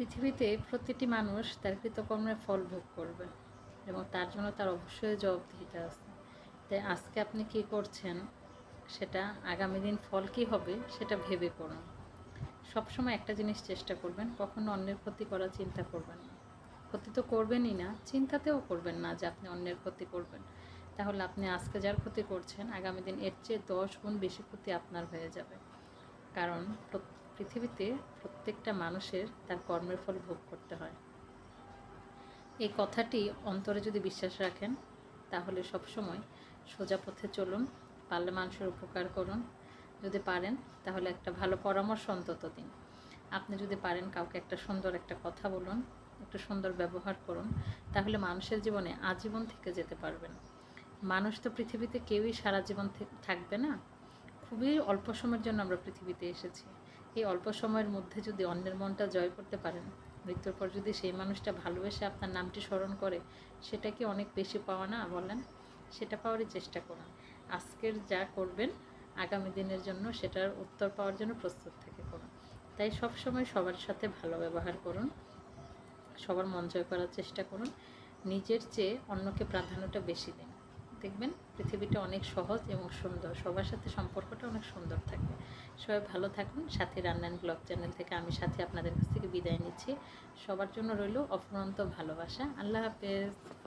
পৃথিবীতে প্রতিটি মানুষ তার কৃতকর্মের ফল ভোগ করবে এবং তার জন্য তার অবশ্যই জবাবদিহিতা আছে। তাই আজকে আপনি কি করছেন সেটা আগামী দিন ফল কী হবে সেটা ভেবে করুন সবসময় একটা জিনিস চেষ্টা করবেন, কখনো অন্যের ক্ষতি করার চিন্তা করবেন না। ক্ষতি তো করবেনই না, চিন্তাতেও করবেন না যে আপনি অন্যের ক্ষতি করবেন। তাহলে আপনি আজকে যার ক্ষতি করছেন, আগামী দিন এর চেয়ে দশ গুণ বেশি ক্ষতি আপনার হয়ে যাবে। কারণ পৃথিবীতে প্রত্যেকটা মানুষের তার কর্মের ফল ভোগ করতে হয়। এই কথাটি অন্তরে যদি বিশ্বাস রাখেন, তাহলে সবসময় সোজা পথে চলুন, পারলে মানুষের উপকার করুন। যদি পারেন, তাহলে একটা ভালো পরামর্শ অন্তত দিন। আপনি যদি পারেন কাউকে একটা সুন্দর একটা কথা বলুন, একটু সুন্দর ব্যবহার করুন, তাহলে মানুষের জীবনে আজীবন থেকে যেতে পারবেন। মানুষ তো পৃথিবীতে কেউই সারা জীবন থাকবে না। খুবই অল্প সময়ের জন্য আমরা পৃথিবীতে এসেছি। এই অল্প সময়ের মধ্যে যদি অন্যের মনটা জয় করতে পারেন, মৃত্যুর পর যদি সেই মানুষটা ভালোবেসে আপনার নামটি স্মরণ করে, সেটা কি অনেক বেশি পাওয়া না বলেন? সেটা পাওয়ারই চেষ্টা করুন। আজকের যা করবেন, আগামী দিনের জন্য সেটার উত্তর পাওয়ার জন্য প্রস্তুত থেকে করুন। তাই সবসময় সবার সাথে ভালো ব্যবহার করুন, সবার মন জয় করার চেষ্টা করুন, নিজের চেয়ে অন্যকে প্রাধান্যটা বেশি দিন। দেখবেন পৃথিবীটা অনেক সহজ এবং সুন্দর। সবার সাথে সম্পর্কটা অনেক সুন্দর থাকবে। সবাই ভালো থাকুন। সাথে রান্নান ব্লগ চ্যানেল থেকে আমি সাথে আপনাদের কাছ থেকে বিদায় নিচ্ছি। সবার জন্য রইল অফুরন্ত ভালোবাসা। আল্লাহ হাফেজ।